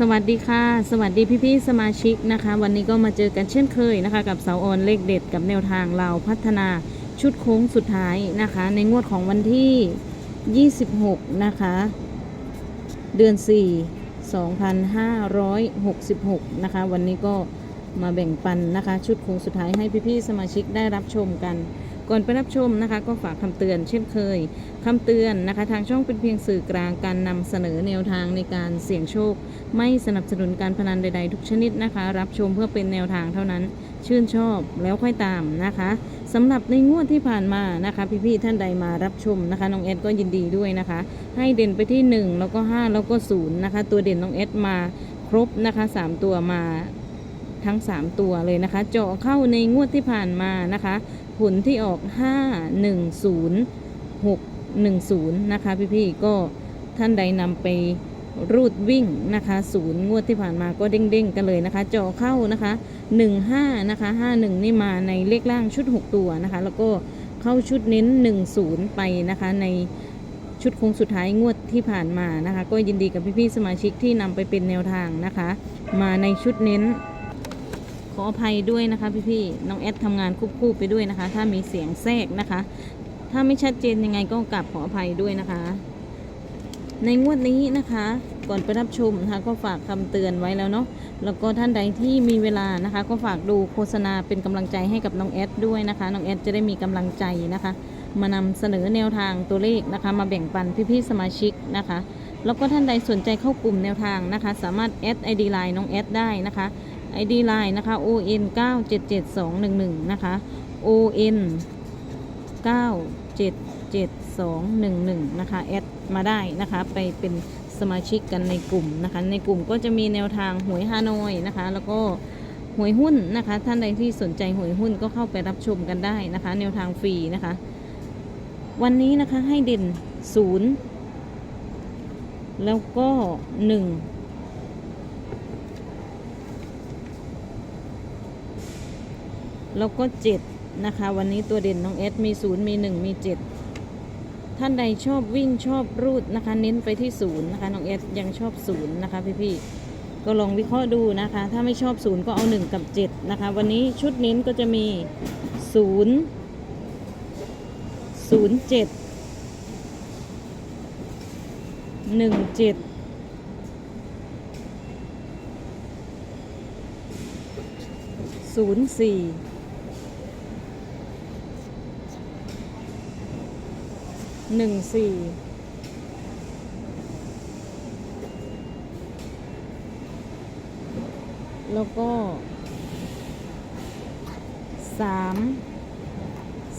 สวัสดีค่ะ สวัสดีพี่ๆสมาชิกนะคะ วันนี้ก็มาเจอกันเช่นเคยนะคะ กับเสาออนเลขเด็ดกับแนวทางเราพัฒนาชุดโค้งสุดท้ายนะคะ ในงวดของวันที่ 26 นะคะ เดือน 4 2566 นะคะ วันนี้ก็มาแบ่งปันนะคะ ชุดโค้งสุดท้ายให้พี่ๆสมาชิกได้รับชมกัน ก่อนไปรับชมนะคะ ก็ฝากคำเตือนเช่นเคยคำเตือนนะคะ ทางช่องเป็นเพียงสื่อกลางการนำเสนอแนวทางในการเสี่ยงโชค ไม่สนับสนุนการพนันใด ๆ ทุกชนิดนะคะ รับชมเพื่อเป็นแนวทางเท่านั้น ชื่นชอบแล้วค่อยตามนะคะสำหรับในงวดที่ผ่านมานะคะ พี่ๆท่านใดมารับชมนะคะน้องเอดก็ยินดีด้วยนะคะ ให้เด่นไปที่ 1 แล้วก็ 5 แล้วก็0นะคะตัวเด่นน้องเอดมาครบนะคะ 3 ตัวมา ทั้ง 3 ตัวเลยนะคะ เจาะเข้าในงวดที่ผ่านมานะคะ ผลที่ออก 5 1 0 6 1 0 นะคะ พี่ๆก็ท่านใดนำไปรูดวิ่งนะคะศูนย์งวดที่ผ่านมาก็เด้งๆกันเลยนะคะเจาะเข้านะคะ 15 นะคะ 51 นี่มาในเลขล่างชุด 6 ตัวนะคะ แล้วก็เข้าชุดเน้น 10 ไปนะคะ ในชุดโค้งสุดท้ายงวดที่ผ่านมานะคะ ก็ยินดีกับพี่ๆสมาชิกที่นำไปเป็นแนวทางนะคะ มาในชุดเน้น ขออภัยด้วยนะคะพี่ๆน้องแอดทำงานควบคู่ไปด้วยนะคะ ถ้ามีเสียงแทรกนะคะ ถ้าไม่ชัดเจนยังไงก็กลับขออภัยด้วยนะคะ ในงวดนี้นะคะ ก่อนไปรับชมนะคะ ก็ฝากคำเตือนไว้แล้วเนาะแล้วก็ท่านใดที่มีเวลานะคะ ก็ฝากดูโฆษณาเป็นกำลังใจให้กับน้องแอดด้วยนะคะน้องแอดจะได้มีกำลังใจนะคะ มานำเสนอแนวทางตัวเลขนะคะ มาแบ่งปันพี่ๆสมาชิกนะคะแล้วก็ท่านใดสนใจเข้ากลุ่มแนวทางนะคะ สามารถแอด ID Line น้องแอดได้นะคะ ID Line นะคะ ON 977211 นะคะ ON 977211 นะคะ แอดมาได้นะคะ ไปเป็นสมาชิกกันในกลุ่มนะคะ ในกลุ่มก็จะมีแนวทางหวยฮานอยนะคะ แล้วก็หวยหุ้นนะคะ ท่านใดที่สนใจหวยหุ้นก็เข้าไปรับชมกันได้นะคะ แนวทางฟรีนะคะ วันนี้นะคะให้เด่น 0 แล้วก็ 1 แล้วก็เจ็ดนะคะ วันนี้ตัวเด่นน้องเอสมีศูนย์มีหนึ่งมีเจ็ดท่านใดชอบวิ่งชอบรูดนะคะ เน้นไปที่ศูนย์นะคะ น้องเอสยังชอบศูนย์นะคะ พี่ๆก็ลองวิเคราะห์ดูนะคะ ถ้าไม่ชอบศูนย์ก็เอาหนึ่งกับเจ็ดนะคะ วันนี้ชุดเน้นก็จะมีศูนย์ศูนย์เจ็ดหนึ่งเจ็ดศูนย์สี่ หนึ่งสี่แล้วก็สาม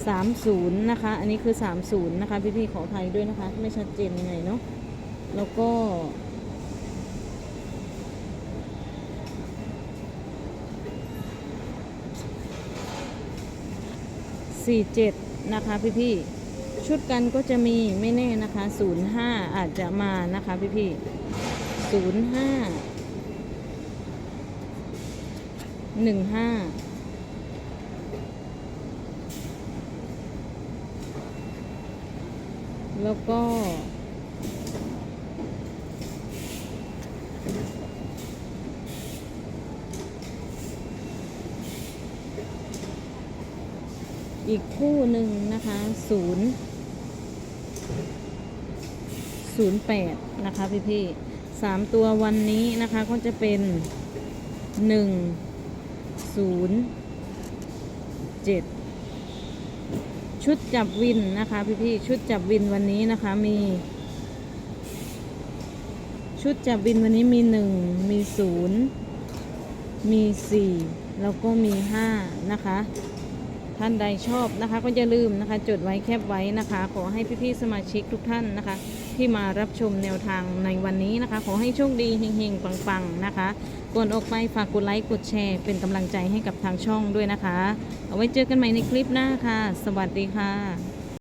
สามศูนย์นะคะ อันนี้คือสามศูนย์นะคะ พี่ๆขออภัยด้วยนะคะ ไม่ชัดเจนยังไงเนาะแล้วก็47นะคะพี่ๆ ชุดกันก็จะมีไม่แน่นะคะ 05 อาจจะมานะคะพี่พี่05 15แล้วก็ อีกคู่หนึ่งนะคะศูนย์ศูนย์แปดนะคะพี่พี่สามตัววันนี้นะคะก็จะเป็นหนึ่งศูนย์เจ็ดชุดจับวินนะคะพี่พี่ชุดจับวินวันนี้นะคะมี ชุดจับวินวันนี้มีหนึ่งมีศูนย์มีสี่แล้วก็มีห้านะคะ ท่านใดชอบนะคะ ก็อย่าลืมนะคะ จดไว้แคบไว้นะคะ ขอให้พี่ๆสมาชิกทุกท่านนะคะ ที่มารับชมแนวทางในวันนี้นะคะ ขอให้โชคดีเฮงๆปังๆนะคะก่อนออกไปฝากกดไลค์กดแชร์ เป็นกำลังใจให้กับทางช่องด้วยนะคะ เอาไว้เจอกันใหม่ในคลิปหน้าค่ะ สวัสดีค่ะ